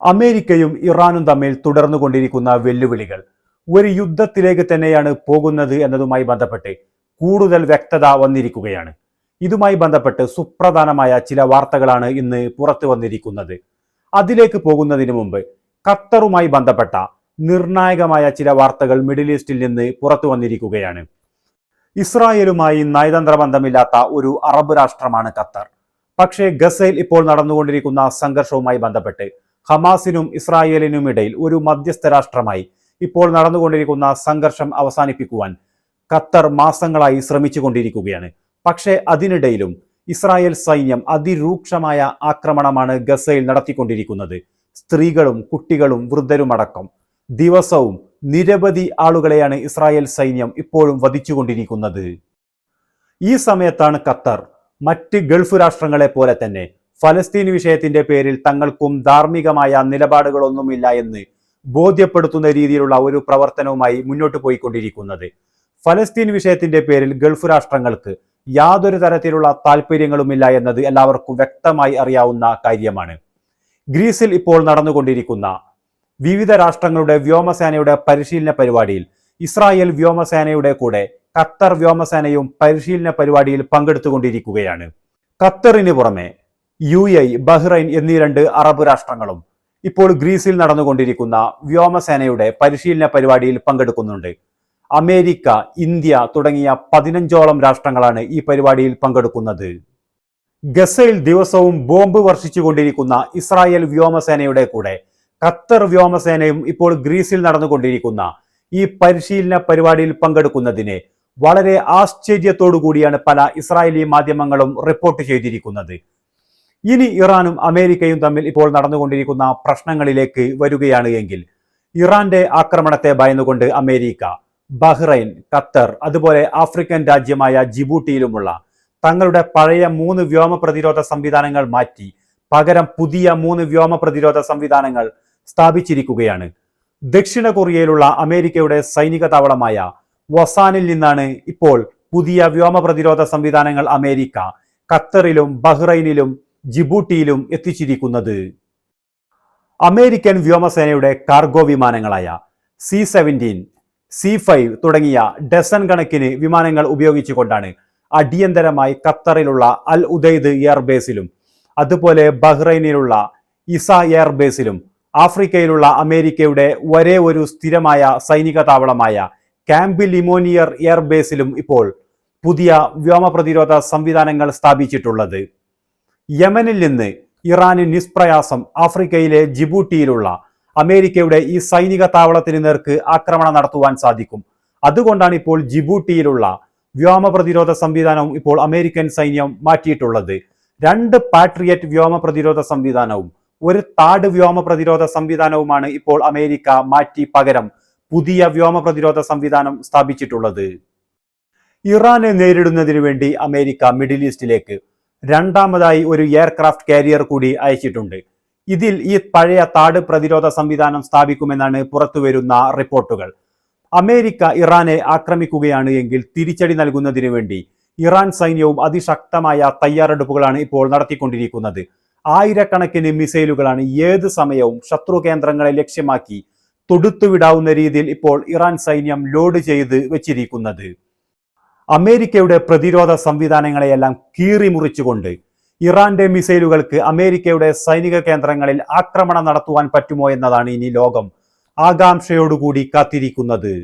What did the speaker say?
അമേരിക്കയും ഇറാനും തമ്മിൽ തുടർന്നുകൊണ്ടിരിക്കുന്ന വെല്ലുവിളികൾ. ഒരു യുദ്ധത്തിലേക്ക് തന്നെയാണ് പോകുന്നത് എന്നതുമായി ബന്ധപ്പെട്ട് കൂടുതൽ വ്യക്തത വന്നിരിക്കുകയാണ്. ഇതുമായി ബന്ധപ്പെട്ട് സുപ്രധാനമായ ചില വാർത്തകളാണ് ഇന്ന് പുറത്തു വന്നിരിക്കുന്നത്. അതിലേക്ക് പോകുന്നതിന് മുമ്പ് ഖത്തറുമായി ബന്ധപ്പെട്ട നിർണായകമായ ചില വാർത്തകൾ മിഡിൽ ഈസ്റ്റിൽ നിന്ന് പുറത്തു വന്നിരിക്കുകയാണ്. ഇസ്രായേലുമായി നയതന്ത്ര ബന്ധമില്ലാത്ത ഒരു അറബ് രാഷ്ട്രമാണ് ഖത്തർ. പക്ഷേ ഗസയിൽ ഇപ്പോൾ നടന്നുകൊണ്ടിരിക്കുന്ന സംഘർഷവുമായി ബന്ധപ്പെട്ട് ഹമാസിനും ഇസ്രായേലിനും ഇടയിൽ ഒരു മധ്യസ്ഥ രാഷ്ട്രമായി ഇപ്പോൾ നടന്നുകൊണ്ടിരിക്കുന്ന സംഘർഷം അവസാനിപ്പിക്കുവാൻ ഖത്തർ മാസങ്ങളായി ശ്രമിച്ചുകൊണ്ടിരിക്കുകയാണ്. പക്ഷേ അതിനിടയിലും ഇസ്രായേൽ സൈന്യം അതിരൂക്ഷമായ ആക്രമണമാണ് ഗസയിൽ നടത്തിക്കൊണ്ടിരിക്കുന്നത്. സ്ത്രീകളും കുട്ടികളും വൃദ്ധരുമടക്കം. ദിവസവും നിരവധി ആളുകളെയാണ് ഇസ്രായേൽ സൈന്യം ഇപ്പോഴും വധിച്ചുകൊണ്ടിരിക്കുന്നത്. ഈ സമയത്താണ് ഖത്തർ മറ്റ് ഗൾഫ് രാഷ്ട്രങ്ങളെ പോലെ തന്നെ ഫലസ്തീൻ വിഷയത്തിന്റെ പേരിൽ തങ്ങൾക്കും ധാർമ്മികമായ നിലപാടുകളൊന്നുമില്ല എന്ന് ബോധ്യപ്പെടുത്തുന്ന രീതിയിലുള്ള ഒരു പ്രവർത്തനവുമായി മുന്നോട്ട് പോയിക്കൊണ്ടിരിക്കുന്നത്. ഫലസ്തീൻ വിഷയത്തിന്റെ പേരിൽ ഗൾഫ് രാഷ്ട്രങ്ങൾക്ക് യാതൊരു തരത്തിലുള്ള താല്പര്യങ്ങളുമില്ല എന്നത് എല്ലാവർക്കും വ്യക്തമായി അറിയാവുന്ന കാര്യമാണ്. ഗ്രീസിൽ ഇപ്പോൾ നടന്നുകൊണ്ടിരിക്കുന്ന വിവിധ രാഷ്ട്രങ്ങളുടെ വ്യോമസേനയുടെ പരിശീലന പരിപാടിയിൽ ഇസ്രായേൽ വ്യോമസേനയുടെ കൂടെ ഖത്തർ വ്യോമസേനയും പരിശീലന പരിപാടിയിൽ പങ്കെടുത്തുകൊണ്ടിരിക്കുകയാണ്. ഖത്തറിന് പുറമെ യു എ ബഹ്റൈൻ എന്നീ രണ്ട് അറബ് രാഷ്ട്രങ്ങളും ഇപ്പോൾ ഗ്രീസിൽ നടന്നുകൊണ്ടിരിക്കുന്ന വ്യോമസേനയുടെ പരിശീലന പരിപാടിയിൽ പങ്കെടുക്കുന്നുണ്ട്. അമേരിക്ക ഇന്ത്യ തുടങ്ങിയ പതിനഞ്ചോളം രാഷ്ട്രങ്ങളാണ് ഈ പരിപാടിയിൽ പങ്കെടുക്കുന്നത്. ഗസയിൽ ദിവസവും ബോംബ് വർഷിച്ചുകൊണ്ടിരിക്കുന്ന ഇസ്രായേൽ വ്യോമസേനയുടെ കൂടെ ഖത്തർ വ്യോമസേനയും ഇപ്പോൾ ഗ്രീസിൽ നടന്നുകൊണ്ടിരിക്കുന്ന ഈ പരിശീലന പരിപാടിയിൽ പങ്കെടുക്കുന്നതിന് വളരെ ആശ്ചര്യത്തോടു കൂടിയാണ് പല ഇസ്രായേലി മാധ്യമങ്ങളും റിപ്പോർട്ട് ചെയ്തിരിക്കുന്നത്. ഇനി ഇറാനും അമേരിക്കയും തമ്മിൽ ഇപ്പോൾ നടന്നുകൊണ്ടിരിക്കുന്ന പ്രശ്നങ്ങളിലേക്ക് വരികയാണ് എങ്കിൽ ഇറാന്റെ ആക്രമണത്തെ ഭയന്നുകൊണ്ട് അമേരിക്ക ബഹ്റൈൻ ഖത്തർ അതുപോലെ ആഫ്രിക്കൻ രാജ്യമായ ജിബൂട്ടിയിലുമുള്ള തങ്ങളുടെ പഴയ മൂന്ന് വ്യോമ പ്രതിരോധ സംവിധാനങ്ങൾ മാറ്റി പകരം പുതിയ മൂന്ന് വ്യോമ പ്രതിരോധ സംവിധാനങ്ങൾ സ്ഥാപിച്ചിരിക്കുകയാണ്. ദക്ഷിണ കൊറിയയിലുള്ള അമേരിക്കയുടെ സൈനിക താവളമായ വസാനിൽ നിന്നാണ് ഇപ്പോൾ പുതിയ വ്യോമ പ്രതിരോധ സംവിധാനങ്ങൾ അമേരിക്ക ഖത്തറിലും ബഹ്റൈനിലും ജിബൂട്ടിയിലും എത്തിച്ചിരിക്കുന്നത്. അമേരിക്കൻ വ്യോമസേനയുടെ കാർഗോ വിമാനങ്ങളായ സി സെവന്റീൻ സി ഫൈവ് തുടങ്ങിയ ഡസൺ കണക്കിന് വിമാനങ്ങൾ ഉപയോഗിച്ചുകൊണ്ടാണ് അടിയന്തരമായി ഖത്തറിലുള്ള അൽ ഉദൈദ് എയർബേസിലും അതുപോലെ ബഹ്റൈനിലുള്ള ഇസ എയർബേസിലും ആഫ്രിക്കയിലുള്ള അമേരിക്കയുടെ ഒരേ ഒരു സ്ഥിരമായ സൈനിക താവളമായ ക്യാമ്പ് ലിമോനിയർ എയർബേസിലും ഇപ്പോൾ പുതിയ വ്യോമ പ്രതിരോധ സംവിധാനങ്ങൾ സ്ഥാപിച്ചിട്ടുള്ളത്. യമനിൽ നിന്ന് ഇറാന് നിഷ്പ്രയാസം ആഫ്രിക്കയിലെ ജിബൂട്ടിയിലുള്ള അമേരിക്കയുടെ ഈ സൈനിക താവളത്തിന് നേർക്ക് ആക്രമണം നടത്തുവാൻ സാധിക്കും. അതുകൊണ്ടാണ് ഇപ്പോൾ ജിബൂട്ടിയിലുള്ള വ്യോമ പ്രതിരോധ സംവിധാനവും ഇപ്പോൾ അമേരിക്കൻ സൈന്യം മാറ്റിയിട്ടുള്ളത്. രണ്ട് പാട്രിയറ്റ് വ്യോമ പ്രതിരോധ സംവിധാനവും ഒരു താട് വ്യോമ പ്രതിരോധ സംവിധാനവുമാണ് ഇപ്പോൾ അമേരിക്ക മാറ്റി പകരം പുതിയ വ്യോമ പ്രതിരോധ സംവിധാനം സ്ഥാപിച്ചിട്ടുള്ളത്. ഇറാനെ നേരിടുന്നതിന് വേണ്ടി അമേരിക്ക മിഡിൽ ഈസ്റ്റിലേക്ക് രണ്ടാമതായി ഒരു എയർക്രാഫ്റ്റ് കാരിയർ കൂടി അയച്ചിട്ടുണ്ട്. ഇതിൽ ഈ പഴയ താട് പ്രതിരോധ സംവിധാനം സ്ഥാപിക്കുമെന്നാണ് പുറത്തുവരുന്ന റിപ്പോർട്ടുകൾ. അമേരിക്ക ഇറാനെ ആക്രമിക്കുകയാണ് എങ്കിൽ തിരിച്ചടി നൽകുന്നതിന് വേണ്ടി ഇറാൻ സൈന്യവും അതിശക്തമായ തയ്യാറെടുപ്പുകളാണ് ഇപ്പോൾ നടത്തിക്കൊണ്ടിരിക്കുന്നത്. ആയിരക്കണക്കിന് മിസൈലുകളാണ് ഏത് സമയവും ശത്രു കേന്ദ്രങ്ങളെ ലക്ഷ്യമാക്കി തൊടുത്തുവിടാവുന്ന രീതിയിൽ ഇപ്പോൾ ഇറാൻ സൈന്യം ലോഡ് ചെയ്ത് വെച്ചിരിക്കുന്നത്. അമേരിക്കയുടെ പ്രതിരോധ സംവിധാനങ്ങളെയെല്ലാം കീറിമുറിച്ചുകൊണ്ട് ഇറാന്റെ മിസൈലുകൾക്ക് അമേരിക്കയുടെ സൈനിക കേന്ദ്രങ്ങളിൽ ആക്രമണം നടത്തുവാൻ പറ്റുമോ എന്നതാണ് ഇനി ലോകം ആകാംക്ഷയോടുകൂടി കാത്തിരിക്കുന്നത്.